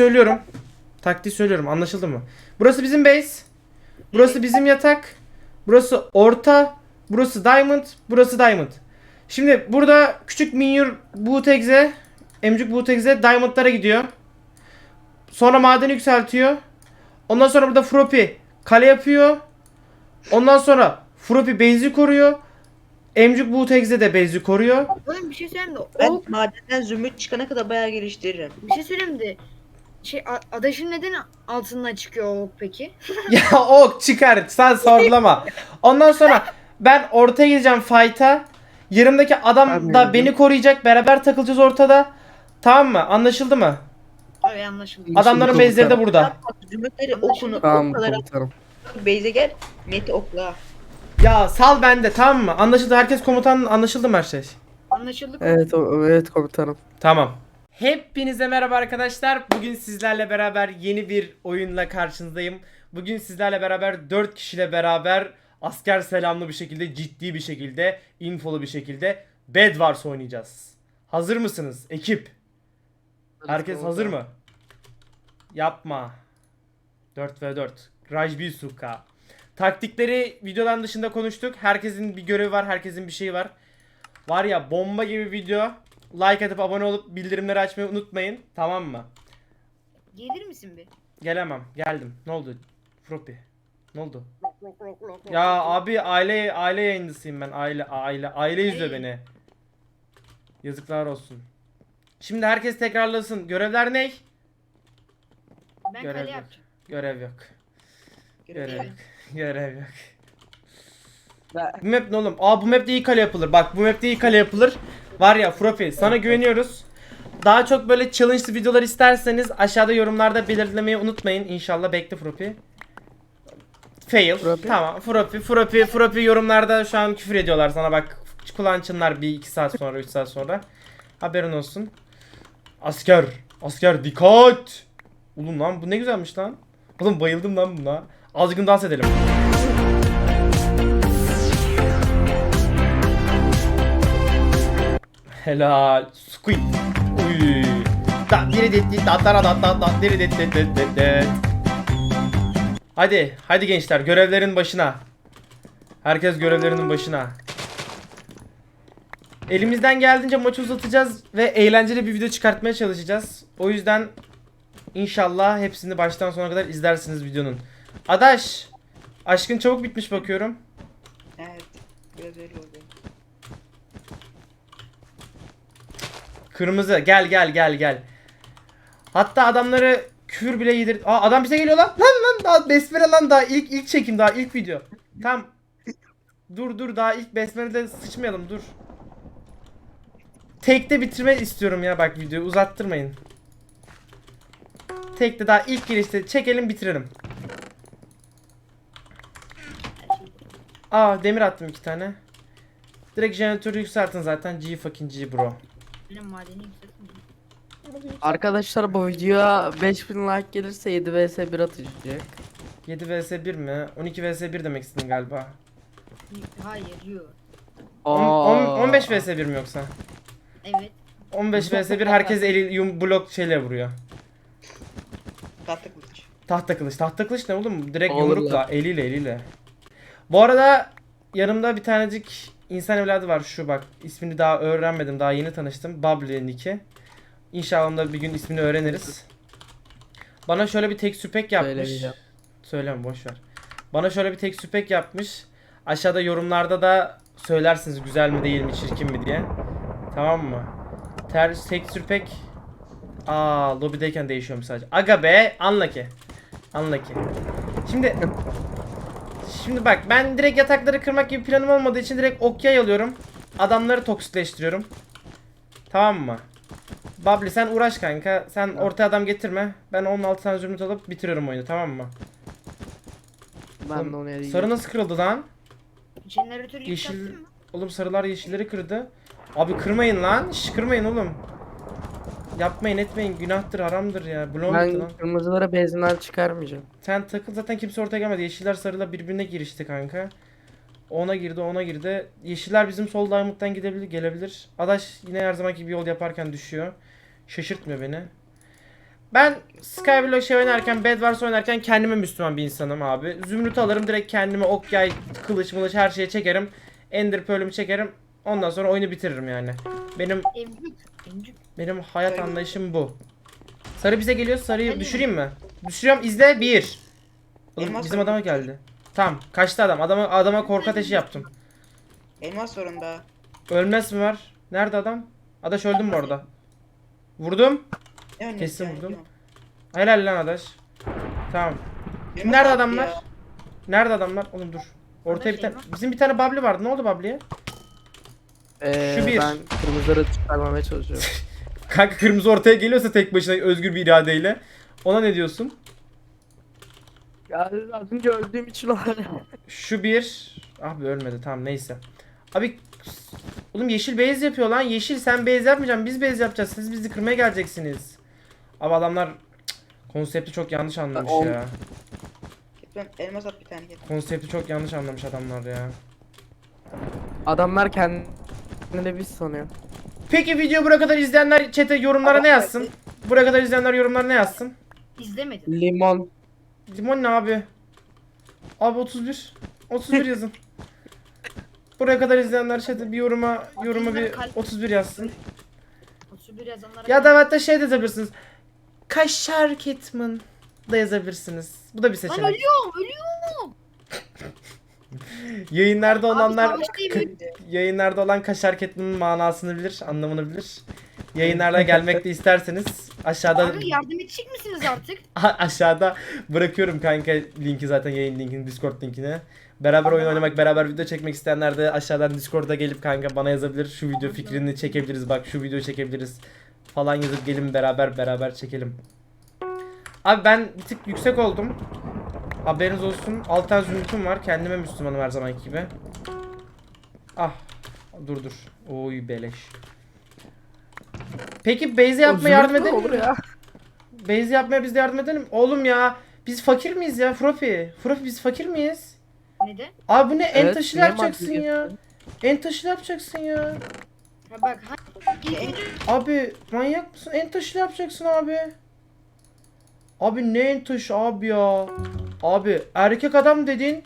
söylüyorum. Taktiği söylüyorum. Anlaşıldı mı? Burası bizim base. Burası bizim yatak. Burası orta. Burası diamond. Burası diamond. Şimdi burada küçük minyur Butegze, emcik Butegze diamondlara gidiyor. Sonra madeni yükseltiyor. Ondan sonra burada Froppy kale yapıyor. Ondan sonra Froppy base'i koruyor. Emcik Butegze de base'i koruyor. Oğlum bir şey söyleyeyim de Ben madenden zümrüt çıkana kadar bayağı geliştiririm. bir şey söyleyeyim de şey a- adaşın neden altından çıkıyor ok peki? Ya ok çıkar sen sorgulama. Ondan sonra ben ortaya gideceğim fight'a. Yanımdaki adam Ben da beni koruyacak. Beraber takılacağız ortada. Tamam mı? Anlaşıldı mı? Abi anlaşıldı. Adamların komutanım. base'leri de burada. Anlaşıldı. okunu Tamam oklar komutanım. Beyze gel. Meti okla. Ya sal bende tamam mı? Anlaşıldı. Herkes komutan anlaşıldı mı her şey? Anlaşıldı. Evet o, evet komutanım. Tamam. Hepinize merhaba arkadaşlar. Bugün sizlerle beraber yeni bir oyunla karşınızdayım. Bugün sizlerle beraber 4 kişiyle beraber asker selamlı bir şekilde, ciddi bir şekilde, infolu bir şekilde Bed Wars oynayacağız. Hazır mısınız ekip? Herkes hazır mı? Yapma. 4 ve 4. Rajbi Suka. Taktikleri videodan dışında konuştuk. Herkesin bir görevi var, herkesin bir şeyi var. Var ya bomba gibi video. Like atıp abone olup bildirimleri açmayı unutmayın. Tamam mı? Gelir misin bir? Gelemem. Geldim. Ne oldu? Froppy. Ne oldu? Ya abi aile aile yayıncısıyım ben. Aile aile aile izliyor Hey. beni. Yazıklar olsun. Şimdi herkes tekrarlasın. Görevler ne? Ben Görev kale yok. yapacağım. Görev yok. Görev Görev. yok. Görev yok. Ben- Bu map ne oğlum? Aa bu map'te iyi kale yapılır. Bak bu map'te iyi kale yapılır. Var ya Froppy sana güveniyoruz. Daha çok böyle challenge'lı videolar isterseniz aşağıda yorumlarda belirtmeyi unutmayın. İnşallah bekle Froppy. Fail. Froppy? Tamam Froppy. Froppy. Froppy yorumlarda şu an küfür ediyorlar sana bak. Kulağın çınlar bir iki saat sonra 3 saat sonra. Haberin olsun. Asker. Asker dikkat. Oğlum lan bu ne güzelmiş lan. Oğlum bayıldım lan buna. Azgın dans edelim. Helal. Squid. Uy. Da diri dit dit da da da da diri dit dit dit dit dit. Hadi, hadi gençler görevlerin başına. Herkes görevlerinin başına. Elimizden geldiğince maçı uzatacağız ve eğlenceli bir video çıkartmaya çalışacağız. O yüzden inşallah hepsini baştan sona kadar izlersiniz videonun. Adaş, aşkın çabuk bitmiş bakıyorum. Evet. Biraz öyle oldu. Kırmızı gel gel gel gel. Hatta adamları küfür bile yedir. Aa adam bize geliyor lan. Lan lan daha besmele lan daha ilk ilk çekim daha ilk video. Tam. Dur dur daha ilk besmelede sıçmayalım dur. Tekte bitirme istiyorum ya bak videoyu uzattırmayın. Tekte daha ilk girişte çekelim bitirelim. Aa demir attım iki tane. Direkt jeneratörü yükseltin zaten G fucking G bro. Benim madeni yükseltmiyor. Arkadaşlar bu videoya 5000 like gelirse 7 vs 1 atacak. 7 vs 1 mi? 12 vs 1 demek istedin galiba. Hayır yok. On- on- 15 vs 1 mi yoksa? Evet. 15 vs 1 herkes eli yum blok şeyle vuruyor. Tahta kılıç. Tahta kılıç. Tahta kılıç ne oğlum? Direkt Olur yumrukla, ya. eliyle eliyle. Bu arada yanımda bir tanecik insan evladı var şu bak. İsmini daha öğrenmedim. Daha yeni tanıştım. Bubbly Nick'i. İnşallah onda bir gün ismini öğreniriz. Bana şöyle bir tek süpek yapmış. Söyleme boş ver. Bana şöyle bir tek süpek yapmış. Aşağıda yorumlarda da söylersiniz güzel mi değil mi çirkin mi diye. Tamam mı? Ter tek sürpek Aa lobideyken değişiyormuş sadece. Aga be unlucky. Unlucky. Şimdi Şimdi bak ben direkt yatakları kırmak gibi planım olmadığı için direkt okyay alıyorum. Adamları toksikleştiriyorum. Tamam mı? Babli sen uğraş kanka. Sen ortaya adam getirme. Ben 16 tane zümrüt alıp bitiriyorum oyunu tamam mı? Ben de onu. Sarı nasıl kırıldı lan? Jeneratörü Yeşil- yükselttin mi? Oğlum sarılar yeşilleri kırdı. Abi kırmayın lan. Şş, kırmayın oğlum. Yapmayın etmeyin. Günahtır haramdır ya. Blond Ben lan. kırmızılara bezimden çıkarmayacağım. Sen takıl zaten kimse ortaya gelmedi. Yeşiller sarılar birbirine girişti kanka. Ona girdi ona girdi. Yeşiller bizim sol diamond'dan gidebilir gelebilir. Adaş yine her zamanki bir yol yaparken düşüyor. Şaşırtmıyor beni. Ben Skyblock şey oynarken, Bedwars oynarken kendime Müslüman bir insanım abi. Zümrüt alırım direkt kendime ok yay, kılıç mılıç her şeye çekerim. Ender Pearl'ümü çekerim. Ondan sonra oyunu bitiririm yani. Benim Emcük. Emcük. Benim hayat Sarı. anlayışım bu. Sarı bize geliyor. Sarıyı Hadi. düşüreyim mi? Düşürüyorum. izle. Bir. Oğlum Elmas bizim var. adama geldi. Tamam. Kaçtı adam. Adama adama korku ateşi yaptım. Elmas sorunda. Ölmez mi var? Nerede adam? Adaş öldüm mü orada? Vurdum. Ne Kesin yani, vurdum. diyorum. Helal lan Adaş. Tamam. Elmas Nerede attı adamlar? ya. Nerede adamlar? Oğlum dur. Ortaya bir tane. Bizim bir tane Babli vardı. Ne oldu Babli'ye? Ee, Şu bir. Ben kırmızıları çıkarmamaya çalışıyorum. Kanka kırmızı ortaya geliyorsa tek başına özgür bir iradeyle. Ona ne diyorsun? ya az önce öldüğüm için o Şu bir. Abi ölmedi tamam neyse. Abi Oğlum yeşil base yapıyor lan. Yeşil sen base yapmayacaksın. Biz base yapacağız. Siz bizi kırmaya geleceksiniz. Abi adamlar cık, konsepti çok yanlış anlamış Ol- ya. Elmas at bir tane git. Konsepti çok yanlış anlamış adamlar ya. Adamlar kendini biz sanıyor. Peki video buraya kadar izleyenler chat'e yorumlara ne yazsın? Buraya kadar izleyenler yorumlara ne yazsın? İzlemedim. Limon. Limon ne abi? Abi 31. 31 yazın. Buraya kadar izleyenler chat'e bir yoruma yoruma bir 31 yazsın. 31 yazanlara. Ya da hatta şey de yazabilirsiniz. Kaşar Kitman da yazabilirsiniz. Bu da bir Lan seçenek. ölüyorum ölüyorum. Yayınlarda olanlar yayınlarda olan Kaşar Kitman'ın manasını bilir, anlamını bilir. Yayınlarla gelmek de isterseniz aşağıda Abi yardım edecek misiniz artık? Aşağıda bırakıyorum kanka linki zaten yayın linkini Discord linkini. Beraber oyun oynamak, beraber video çekmek isteyenler de aşağıdan Discord'a gelip kanka bana yazabilir. Şu video fikrini çekebiliriz bak şu video çekebiliriz falan yazıp gelin beraber beraber çekelim. Abi ben bir tık yüksek oldum. Haberiniz olsun. 6 tane zümrütüm var. Kendime Müslümanım her zamanki gibi. Ah. Dur dur. Oy beleş. Peki Beyze yapma yardım edelim olur mi? ya. Base yapmaya biz de yardım edelim. Oğlum ya biz fakir miyiz ya Fropi? Fropi biz fakir miyiz? Neden? Abi bu ne en Evet, taşıyla niye yapacaksın ya? En taşıyla yapacaksın ya. Ha bak Abi manyak mısın? En taşıyla yapacaksın abi. Abi ne en taşı abi ya? Abi erkek adam dedin.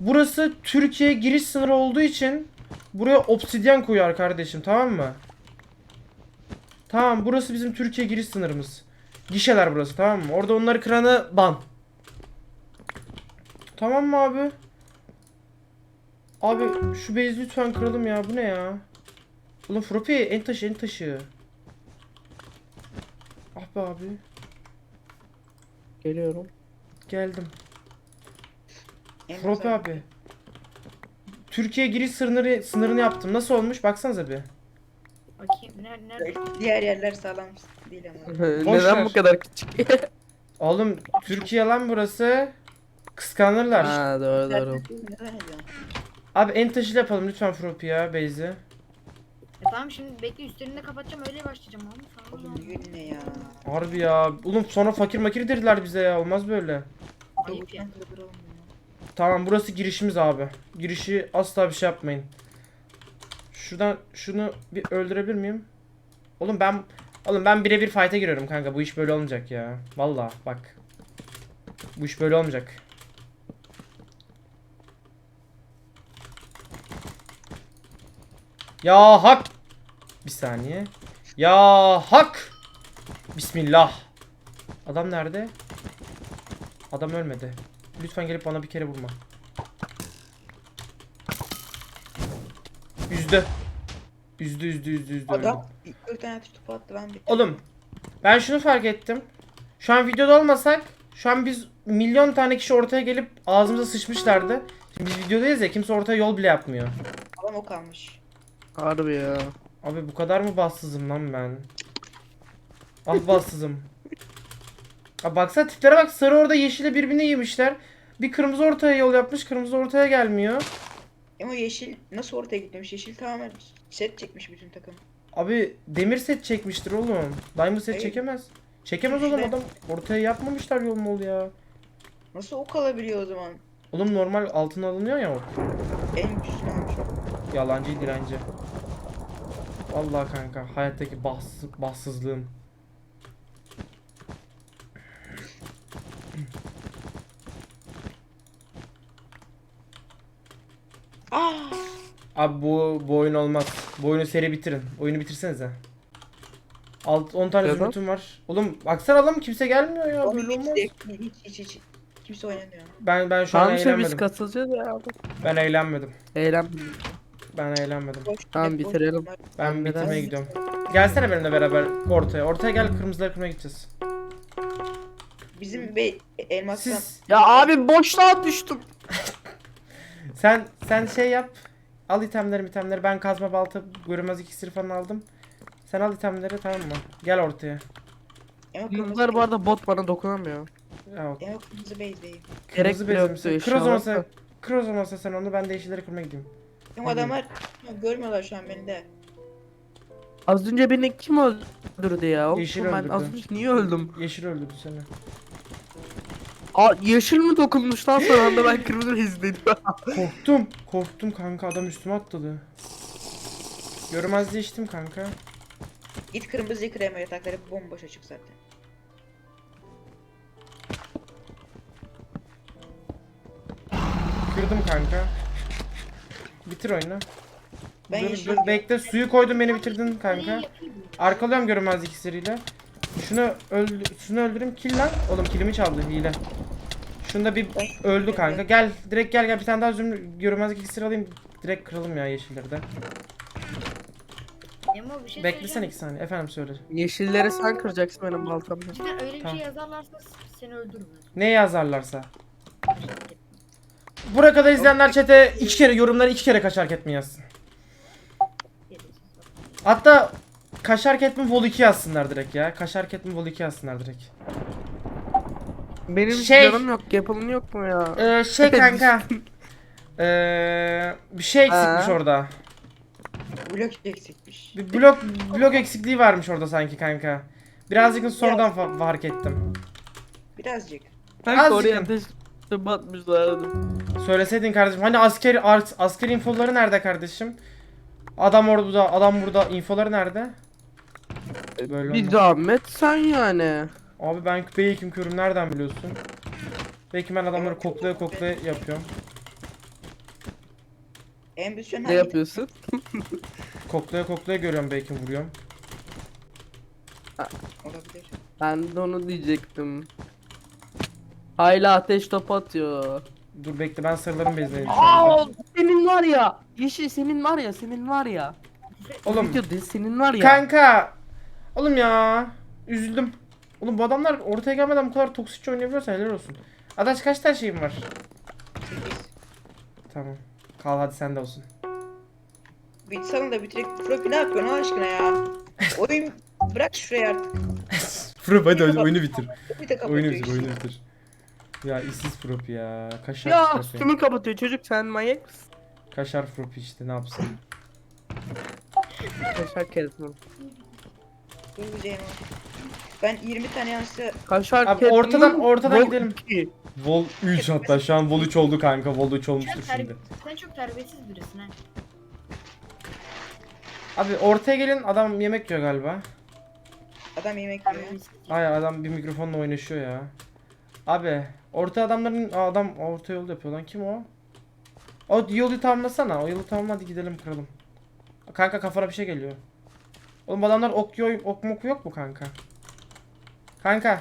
Burası Türkiye giriş sınırı olduğu için buraya obsidyen koyar kardeşim tamam mı? Tamam burası bizim Türkiye giriş sınırımız. Gişeler burası tamam mı? Orada onları kıranı ban. Tamam mı abi? Abi şu bezi lütfen kıralım ya. Bu ne ya? Oğlum Fropi en taşı en taşı. Ah be abi. Geliyorum. Geldim. At. abi. Türkiye giriş sınırı sınırını yaptım. Nasıl olmuş? Baksanıza bir. bakayım nerede nerede? Diğer yerler sağlam değil ama. Boş Neden ver. bu kadar küçük? Oğlum Türkiye lan burası. Kıskanırlar. ha doğru doğru. Neden ediyorsun? Abi en taşıyla yapalım lütfen Fropi ya Beyzi. Ya tamam şimdi bekle üstlerini de kapatacağım öyle başlayacağım abi. Oğlum yürü ne ya? Harbi ya. Oğlum sonra fakir makir dediler bize ya. Olmaz böyle. Ayıp ya. Tamam burası girişimiz abi. Girişi asla bir şey yapmayın. Şuradan şunu bir öldürebilir miyim? Oğlum ben Oğlum ben birebir fight'a giriyorum kanka. Bu iş böyle olmayacak ya. Vallahi bak. Bu iş böyle olmayacak. Ya hak. Bir saniye. Ya hak. Bismillah. Adam nerede? Adam ölmedi. Lütfen gelip bana bir kere vurma. Üzdü. Üzdü üzdü üzdü üzdü. Adam 40 tane topu attı ben bir. Oğlum ben şunu fark ettim. Şu an videoda olmasak şu an biz milyon tane kişi ortaya gelip ağzımıza sıçmışlardı. Şimdi biz videodayız ya kimse ortaya yol bile yapmıyor. Adam o kalmış. Harbi ya. Abi bu kadar mı bassızım lan ben? Ah bassızım. Abi baksana tiplere bak sarı orada yeşile birbirine yemişler. Bir kırmızı ortaya yol yapmış kırmızı ortaya gelmiyor. Ama yeşil nasıl ortaya gitmemiş? Yeşil tamamen set çekmiş bütün takım. Abi demir set çekmiştir oğlum. Diamond set Hayır. çekemez. Çekemez oğlum adam. Ortaya yapmamışlar yol mol ya. Nasıl ok alabiliyor o zaman? Oğlum normal altın alınıyor ya o. En o. Yalancı direnci. Vallahi kanka hayattaki bahtsız, bahtsızlığım. Abi bu, bu oyun olmaz. Bu oyunu seri bitirin. Oyunu bitirsenize. Alt 10 tane zümrütüm var. Oğlum baksana lan kimse gelmiyor ya. Böyle olmaz. hiç, hiç, hiç. Kimse oynamıyor. Ben ben şu an Tamam işte eğlenmedim. biz katılacağız ya. Ben eğlenmedim. Eğlen. Ben eğlenmedim. Tamam, bitirelim. Ben bitirmeye gidiyorum. Gelsene benimle beraber ortaya. Ortaya gel kırmızıları kırmaya gideceğiz. Bizim bey elmastan Siz Ya abi boşluğa düştüm. sen sen şey yap. Al itemleri itemleri. Ben kazma balta görünmez iksiri falan aldım. Sen al itemleri tamam mı? Gel ortaya. Ama Kızlar bu arada bot bana dokunamıyor. Ya, Ama kırmızı. Gerek kırmızı bile bezim yoktu. o sen. Kır o zaman sen onu ben de yeşilleri kırmaya gideyim. Ama adamlar ha, görmüyorlar şu an beni de. Az önce beni kim öldürdü ya? Oğlum Yeşil ben öldürdü. az önce niye öldüm? Yeşil öldürdü seni. Aa yeşil mi dokunmuş lan son anda ben kırmızı izledim. Korktum. Korktum kanka adam üstüme atladı. Görmezliği içtim kanka. Git kırmızıyı krema yatakları bomboş açık zaten. Kırdım kanka. Bitir oyunu. Ben dur dur bekle suyu koydum beni bitirdin kanka. Arkalıyorum görünmezlik iksiriyle. Şunu öldü şunu öldüreyim kill lan. Oğlum killimi çaldı hile. Şunda bir öldü kanka. Gel direkt gel gel bir tane daha zümrüt görünmezlik iksiri alayım. Direkt kıralım ya yeşilleri de. Emo bir şey Beklesene söyleyeceğim. iki saniye. Efendim söyle. Yeşilleri sen kıracaksın benim baltamla. Cidden öyle bir Tamam. şey yazarlarsa seni öldürürüm. Ne yazarlarsa. Buraya kadar izleyenler chat'e iki kere yorumları iki kere kaçar ket mi yazsın. Hatta kaşar ket mi vol 2 yazsınlar direkt ya. Kaşar ket mi vol 2 yazsınlar direkt. Benim Şey- canım yok, yapılın yok mu ya? Ee, şey kanka. Ee, bir şey eksikmiş Ha. orada. Blok eksikmiş. Bir blok blok eksikliği varmış orada sanki kanka. Birazcık sonradan fa- fark ettim. Birazcık. Sanki oraya ateş batmışlardı. Söyleseydin kardeşim. Hani asker art, asker infoları nerede kardeşim? Adam orada, adam burada. Infoları nerede? Böyle Bir olmaz. zahmet sen yani. Abi ben küpeyi kim körüm nereden biliyorsun? Belki ben adamları koklaya koklaya yapıyorum. Şu an Ne yapıyorsun? Koklaya koklaya görüyorum belki vuruyorum. Olabilir. Ben de onu diyecektim. Hala ateş topu atıyor. Dur bekle ben sarıların bezleyeyim Aa, senin var ya. Yeşil senin var ya, senin var ya. Oğlum Video senin var ya. kanka. Oğlum ya. Üzüldüm. Oğlum bu adamlar ortaya gelmeden bu kadar toksikçe oynayabiliyorsa helal olsun. Adaş kaç tane şeyim var? Tamam. Kal hadi sen de olsun. Bir salın da bitirek. Profi ne yapıyorsun Allah aşkına ya? Oyun bırak şuraya artık. Prop hadi oyunu- bitir. Oyunu bitir, oyunu bitir. Ya işsiz prop ya. Kaşar Ya propi. üstümü kapatıyor çocuk sen manyak mısın? Kaşar propi işte ne yapsın. Kaşar güzelim. Ben 20 tane yanlışlıkla Kaşar Abi keretmin, ortadan- ortadan gidelim. iki. Vol 3 hatta şu an Vol 3 oldu kanka. Vol 3 olmuştur Sen, şimdi. terbi- sen çok terbiyesiz birisin ha. Abi ortaya gelin adam yemek yiyor galiba. adam yemek yiyor. Terbiyesiz. Ay adam bir mikrofonla oynaşıyor ya. Abi orta adamların Aa, adam orta yol yapıyor lan kim o? O yolu tamamlasana. O yolu tamamla hadi gidelim kıralım. Kanka kafana bir şey geliyor. Oğlum adamlar ok yok, ok mok yok mu kanka? Kanka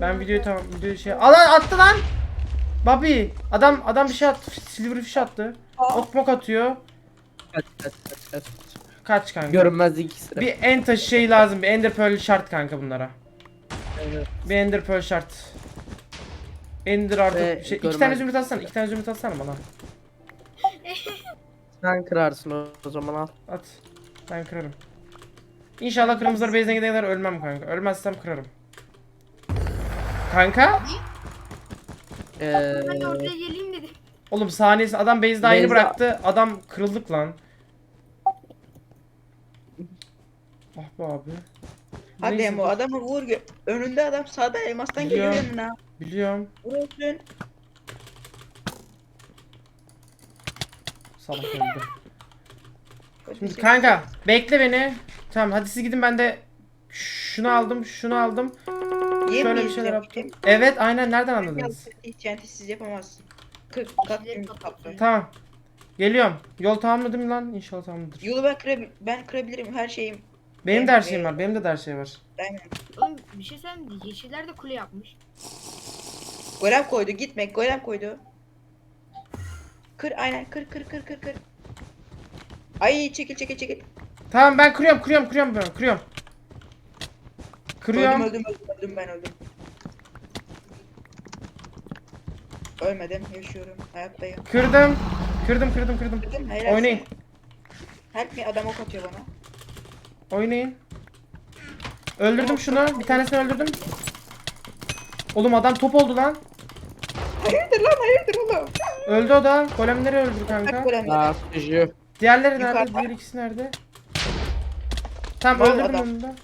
ben videoyu tamam videoyu şey Al lan, attı lan. Babi adam adam bir şey attı. Silverfish attı. Ok mok atıyor. Kaç kaç kaç kaç. Kaç kanka. Görünmez ikisi. Bir en taşı şey lazım. Bir ender pearl şart kanka bunlara. Evet. Bir ender pearl şart. Ender artı Ve şey, iki görmez- tane zümrüt atsana. iki tane zümrüt atsana bana. Sen kırarsın o, o zaman al. At. Ben kırarım. İnşallah kırmızılar base'ine gidene kadar ölmem kanka. Ölmezsem kırarım. Kanka? Ee, Ben de ortaya geleyim dedim. Oğlum saniyesi adam base daha yeni Base- bıraktı. Adam kırıldık lan. Ah be abi. Hadi Neyse, Emo dur. adamı vur. gö- Önünde adam sağda elmastan geliyor Biliyorum. yanına. Biliyorum. Vurulsun. Salak öldü. Şimdi kanka bekle beni. Tamam hadi siz gidin ben de şunu aldım, şunu aldım. Şöyle bir şeyler yaptım. Evet aynen nereden anladınız? İhtiyacı siz yapamazsın. Kır, kalk Kişileri gün patlatıyor. kaplı. Tamam. Geliyorum. Yol tamamladım lan? İnşallah tamamdır. Yolu ben, kırabil ben kırabilirim her şeyim. Benim de her şeyim var. Benim de her şey var. Aynen. Oğlum bir şey söyleyeyim? Yeşiller de kule yapmış. Golem koydu gitme golem koydu. Kır aynen kır kır kır kır kır. Ay çekil çekil çekil. Tamam ben kırıyorum, kırıyorum, kırıyorum ben. Kırıyorum. Kırıyorum. Öldüm öldüm öldüm, öldüm ben öldüm. Ölmedim yaşıyorum hayattayım. Kırdım. Kırdım, kırdım, kırdım. Helal Oynayın. Help me adam ok atıyor bana. Oynayın. Öldürdüm şunu. Bir tanesini öldürdüm. Oğlum adam top oldu lan. Hayırdır lan hayırdır oğlum. Öldü o da. Golemleri öldü kanka. Aa sıkıcı. Diğerleri nerede? Yukarıda. Diğer ikisi nerede? Tamam Oğlum öldürdüm adam- onu da.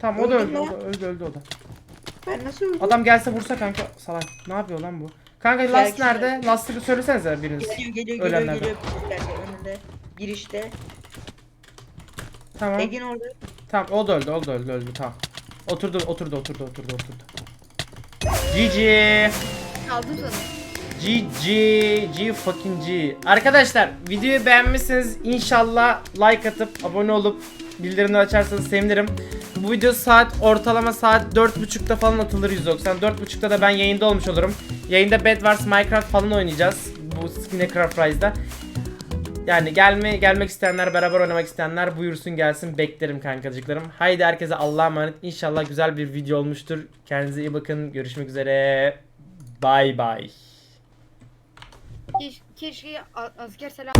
Tamam o da Öldün öldü, o da öldü, öldü o da. Ben nasıl öldüm? Adam gelse vursa kanka salak. Ne yapıyor lan bu? Kanka last Belki- nerede? Last'ı söylesenize biriniz. Geliyor geliyor geliyor Ölenlerden. geliyor. Önünde. Girişte. Tamam. Egin orada. Tamam o da öldü, o da öldü, öldü tamam. Oturdu, oturdu, oturdu, oturdu, oturdu. GG. Aldım sana. GG, G fucking G. Arkadaşlar videoyu beğenmişseniz inşallah like atıp abone olup bildirimleri açarsanız sevinirim. Bu video saat ortalama saat 4.30'da falan atılır 190. 4.30'da da ben yayında olmuş olurum. Yayında Bed Wars Minecraft falan oynayacağız. Bu Skinecraft Rise'da. Yani gelme gelmek isteyenler, beraber oynamak isteyenler buyursun gelsin. Beklerim kankacıklarım. Haydi herkese Allah'a emanet. İnşallah güzel bir video olmuştur. Kendinize iyi bakın. Görüşmek üzere. Bye. Keş, keşke asker selam